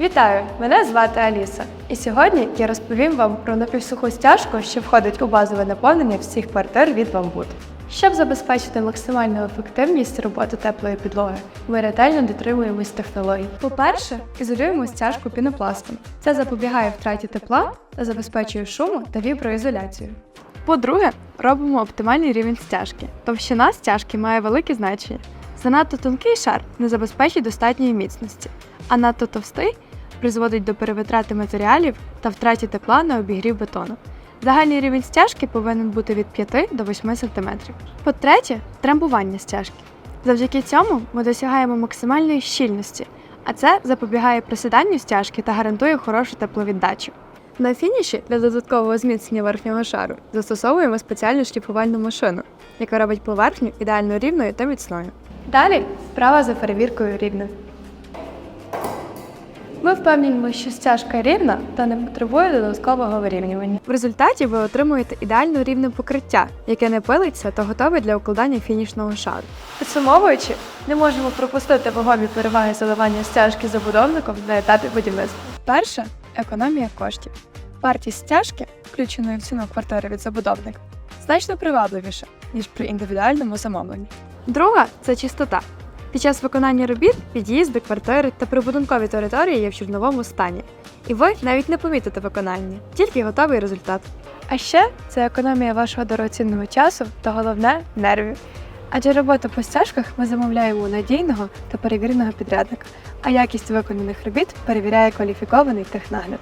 Вітаю! Мене звати Аліса. І сьогодні я розповім вам про напівсуху стяжку, що входить у базове наповнення всіх квартир від Бамбут. Щоб забезпечити максимальну ефективність роботи теплої підлоги, ми ретельно дотримуємось технологій. По-перше, ізолюємо стяжку пінопластом. Це запобігає втраті тепла та забезпечує шуму та віброізоляцію. По-друге, робимо оптимальний рівень стяжки. Товщина стяжки має велике значення. Занадто тонкий шар не забезпечить достатньої міцності, а надто товстий призводить до перевитрати матеріалів та втраті тепла на обігрів бетону. Загальний рівень стяжки повинен бути від 5 до 8 см. По-третє, трамбування стяжки. Завдяки цьому ми досягаємо максимальної щільності, а це запобігає просіданню стяжки та гарантує хорошу тепловіддачу. На фініші для додаткового зміцнення верхнього шару застосовуємо спеціальну шліфувальну машину, яка робить поверхню ідеально рівною та міцною. Далі справа за перевіркою рівня. Ми впевнені, що стяжка рівна та не потребує додаткового вирівнювання. В результаті ви отримуєте ідеально рівне покриття, яке не пилиться та готове для укладання фінішного шару. Підсумовуючи, не можемо пропустити вагомі переваги заливання стяжки забудовником на етапі будівництва. Перше економія коштів. Вартість стяжки, включеної в ціну квартири від забудовника, значно привабливіша, ніж при індивідуальному замовленні. Друга це чистота. Під час виконання робіт під'їзди, квартири та прибудинкові території є в чорновому стані. І ви навіть не помітите виконання, тільки готовий результат. А ще це економія вашого дорогоцінного часу та головне нервів. Адже роботу по стяжках ми замовляємо у надійного та перевіреного підрядника, а якість виконаних робіт перевіряє кваліфікований технагляд.